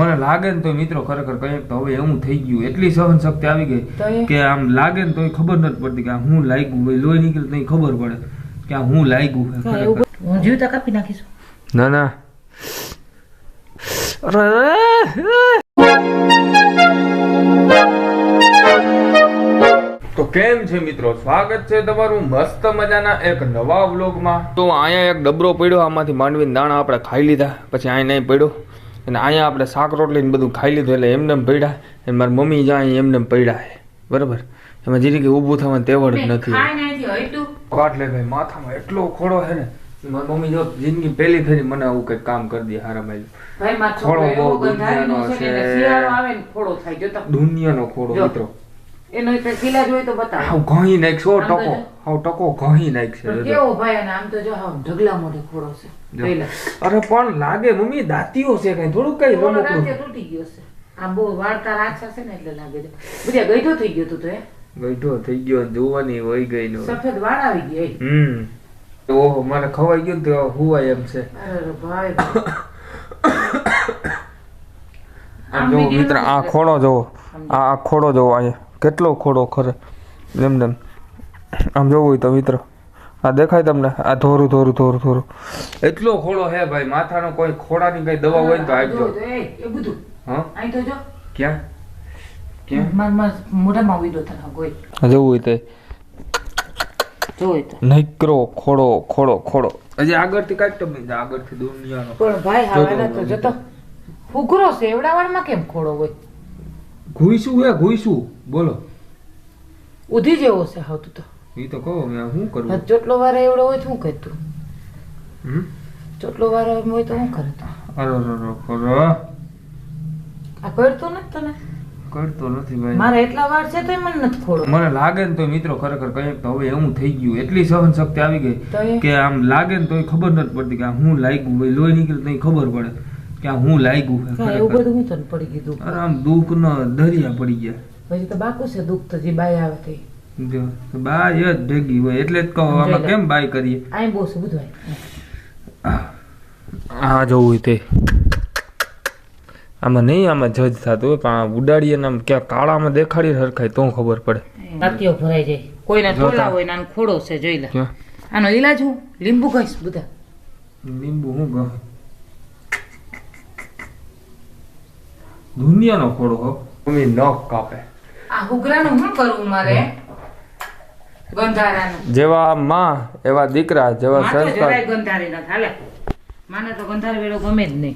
મને લાગે ને તો મિત્રો ખરેખર કંઈક તો હવે એવું થઈ ગયું. એટલી સહન શક્તિ આવી ગઈ કે આમ લાગે ને તો ખબર નથી પડતી કે હું લાગ્યું ભાઈ લોહી નીકળે તો ખબર પડે કે આ હું લાગ્યું. હું જીવતા કાપી નાખીશું. ના ના. તો કેમ છે મિત્રો? સ્વાગત છે તમારું મસ્ત મજાના એક નવા વ્લોગમાં. તો અહીંયા એક ડબરો પડ્યો આમાંથી માંડવીને દાણા આપણે ખાઈ લીધા. પછી અહીંયા નહીં પડ્યો. અને અહીંયા આપણે શાક રોટલી ને બધું ખાઈ લીધું એટલે એમને પડ્યા અને મારી મમ્મી જાય એમને એમ પડ્યા છે. બરાબર? એમાં જીરી કે ઊભું થવાનું તેવડ જ નથી. કાટલે ભાઈ માથામાં એટલો ખોડો છે ને મારી મમ્મી જો જિંદગી પહેલી ફેરી મને આવું કંઈક કામ કરી દે હારા ભાઈ. એવો બહુ દુનિયાનો છે ખોડો. દુનિયાનો ખોડો. મિત્રો. એનો એક કિલ્લા જોઈએ તો બતાવો. હાવ ઘણી નાખશો છો ટકો. જો. હાવ ટકો ઘણી નાખશે છે કેવો ભાઈ અને આમ તો જો હાવ ઢગલા મોઢે ખોડો છે. અરે પણ લાગે મમ્મી દાંતીઓ છે કઈ થોડું કઈ રમકડું. તૂટી ગયો છે. આમ બહુ વાળતા રાક્ષસ છે ને એટલે લાગે છે. બધા ગઈઠો થઈ ગયો તું તો એ ગઈઠો થઈ ગયો જોવાની વહી ગઈ નો સફેદ વાળ આવી ગઈ હમ. ઓહો મને ખવાઈ ગયું તો હુવાય એમ છે. અરે ભાઈ. આમ જો મિત્ર આ ખોડો જોવો. આ આ ખોડો જોવો અહીંયા. કેટલો ખોડો ખરે? એમ ને આમ જોવું હોય તો મિત્ર. આ દેખાય તમને? આ ધોરું ધોરું ધોરું ધોરું. એટલો ખોડો હે ભાઈ માથાનો કોઈ ખોડાની કઈ દવા હોય ને તો આપજો. જો, જો, એ, એ બધું. હા? અહીં તો જો. ક્યાં? નકરો ખોડો ખોડો ખોડો. હજી આગળથી કાંઈક તો નહીં આગળથી દુનિયાનો. પણ ભાઈ હવે તો જતો ઉઘરો કેમ ખોડો હોય? ઘુઈશું હે ઘુઈશું બોલો. ઉધી જેવો છે હાવ તું તો. એ તો કહો મેં શું કરું? ચોટલો વાર એવડો હોય તો શું કરે તું હમ? ચોટલો વાર હોય તો શું કરે તું અરે રો ખરો આ કરતો નથી તને? કરતો નથી ભાઈ. મારે એટલા વાર છે તો મને નથી ખોડો. મને લાગે ને તો મિત્રો ખરેખર કંઈક તો હવે એવું થઈ ગયું. એટલી સહન શક્તિ આવી ગઈ કે આમ લાગે ને તોય ખબર નથી પડતી કે હું લાગ્યું ભાઈ લોહી નીકળે તો ખબર પડે. કે હું લાગ્યું એવું બધું હું તને પડી ગયું અરે આમ દુઃખ નો દરિયા પડી ગયા. પછી તો બાકુ છે દુઃખ તો જે બાય આવે તે. જો, બાઈ જ ભેગી હોય એટલે જ કહો આમાં કેમ બાય કરીએ? અહીં બહુ છે બધું હા. જોવું તે. આમાં નહીં આમાં જજ થતું હોય પણ આ ઉડાડીએ ને આમ ક્યાં કાળામાં દેખાડી હરખાય તો ખબર પડે. તાતીઓ ભરાઈ જાય. કોઈને થોડા હોય ને આનો ખોડો છે જોઈ લે. આનો ઈલાજ હું? લીંબુ કહીશ બધા. લીંબુ હું ગમે? દુનિયાનો ખોડો હો. મમ્મી નખ કાપે. આ હુગરાનું શું કરવું મારે? ગંધારાનું. જેવા માં એવા દીકરા જેવા માં તો સંસ્કાર. જરાય ગંધારી ન હાલે. માને તો ગંધાર વેળો ગમે જ નહીં.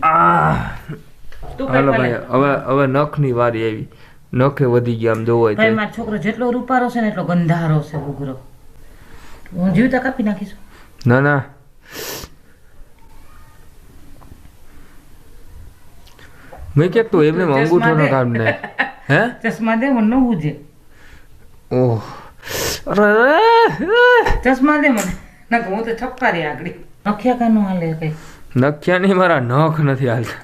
હાલો કઈ ભાઈ હવે હવે નખની વારી આવી. નખે વધી ગયા આમ જોવો હોય ભાઈ મારો છોકરો જેટલો રૂપારો છે ને એટલો ગંધારો છે હુગરો હું જીવતા કાપી નાખીશું? ના ના. મેં કે તો એમને અંગૂઠોનો કામ ને હે? ચશ્મા દે મને ન બુજે ઓહ! ચશ્મા દે મને. ના હું તો છપકારી આગળ. નખ્યા કાનું હાલે કઈ. નખ્યા નહીં મારા નખ નથી હાલતા.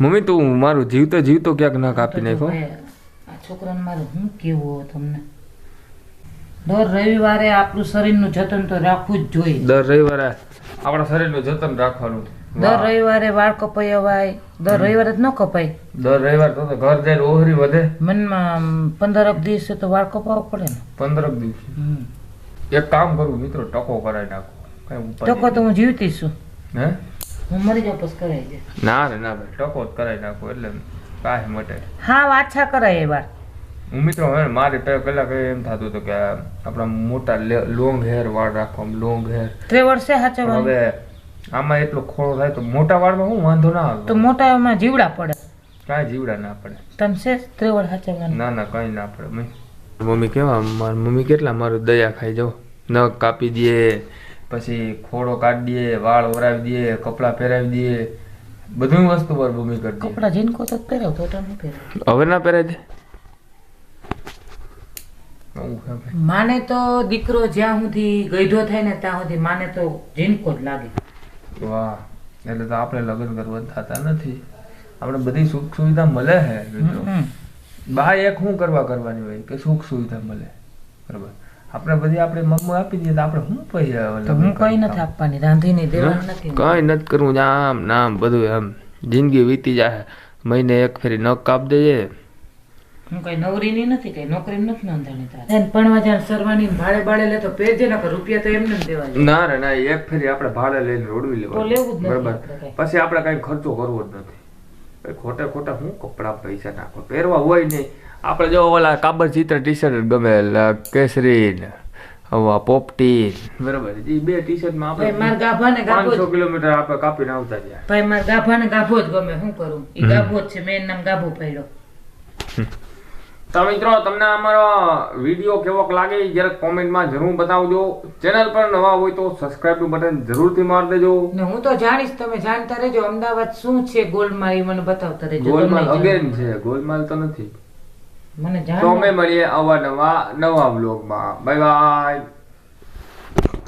મમ્મી તું મારું જીવતો જીવતો ક્યાંક નખ કાપી નાખો આ છોકરાને મારું હું કેવું તમને? દર રવિવારે આપણું શરીરનું જતન તો રાખવું જ જોઈએ. દર રવિવારે આપણા શરીરનું જતન રાખવાનું દર રવિવારે વાળ કપાઈ અવાય દર રવિવારે જ ન કપાય. દર રવિવાર તો ઘર જાય ઓહરી વધે. મનમાં પંદર દિવસે તો વાળ કપાવવો પડે ને. પંદર દિવસ. એક કામ કરું મિત્રો ટકો કરાવી નાખો. ટકો તો હું જીવતી છું. હે? હું મરી જાઉં પછી કરાવી દે ના રે ના ભાઈ ટકો જ કરાવી નાખો એટલે કાંઈ મટે. હા વાછા કરાય એ વાર હું મિત્રો હવે મારે પહેલા કલાક એમ થતું હતું કે આપણા મોટા લોંગ હેર વાળ રાખવા લોંગ હેર. ત્રે વર્ષે પણ હવે આમાં એટલો ખોળો થાય તો મોટા વાળમાં હું વાંધો ના તો મોટા એમાં જીવડા પડે. કાંઈ જીવડા ના પડે. તમે છે? ત્રેવડ સાચવવાનું ના ના કંઈ ના પડે. મમ્મી મમ્મી કેવા? મારી મમ્મી કેટલા? મારું દયા ખાઈ જાઓ. નખ કાપી દે પછી ખોડો કાઢી દે વાળ વરાવી દે કપડાં પહેરાવી દે. બધું વસ્તુ પર મમ્મી કરી કપડાં જીનકો તો પહેરાવ તો તમે પહેરાવ. હવે ના પહેરાય દે. આવું. માને તો દીકરો જ્યાં સુધી ગયઢો થાય ને ત્યાં સુધી માને તો જીનકો જ લાગે. વાહ. એટલે તો આપણે લગ્ન કરવા થતા નથી. આપણે બધી સુખ સુવિધા મળે છે મિત્રો. બા એક શું કરવા કરવાની હોય? કે સુખ સુવિધા મળે? બરાબર. આપણે બધી આપણે મમ્મી આપી દઈએ તો આપણે શું પૈસા તો હું કઈ નથી આપવાની? રાંધીને દેવાનું નથી કઈ નથી કરવું. આમ નામ બધું એમ. જિંદગી વીતી જાય મહિને એક ફેરી નખ કાપ દેજે. હું કઈ નવરીની નથી કઈ નોકરી નથી નોંધાણી તારે. ભણવા જાય સરવાની ભાડે ભાડે લે તો પેજે ના રૂપિયા તો એમને દેવા ના રે ના એક ફેરી આપણે ભાડે લઈને રોડવી તો લેવું જ બરાબર. પછી આપણે કઈ ખર્ચો કરવો જ નથી. ખોટા ખોટે ખોટા હું કપડા પૈસા નાખો. પહેરવા હોય નહીં. આપણે જો ઓલા કાબર ચિત્ર ટી શર્ટ ગમે કેસરી ને હવા પોપટી બરાબર. એ બે ટી ભાઈ આપણે મારા ગાભા ને ગાભો પાંચસો જ કિલોમીટર આપણે કાપીને આવતા રહ્યા. ભાઈ માર ગાભા ને ગાભો જ ગમે. શું કરું? એ ગાભો જ છે. મેં નામ ગાભો પડ્યો. તો મિત્રો તમને અમારો વીડિયો કેવોક લાગે જરાક કોમેન્ટમાં જરૂર બતાવજો. ચેનલ પર નવા હોય તો સબસ્ક્રાઇબનું બટન જરૂરથી મારી દેજો. ને હું તો જાણીશ તમે જાણતા રહેજો. અમદાવાદ શું છે ગોલમાલ એ મને બતાવતા રહેજો. ગોલમાલ અગેન છે. ગોલમાલ તો નથી. મને તો અમે જાણ મળીએ અવાનવા નવા બ્લોગમાં બાય બાય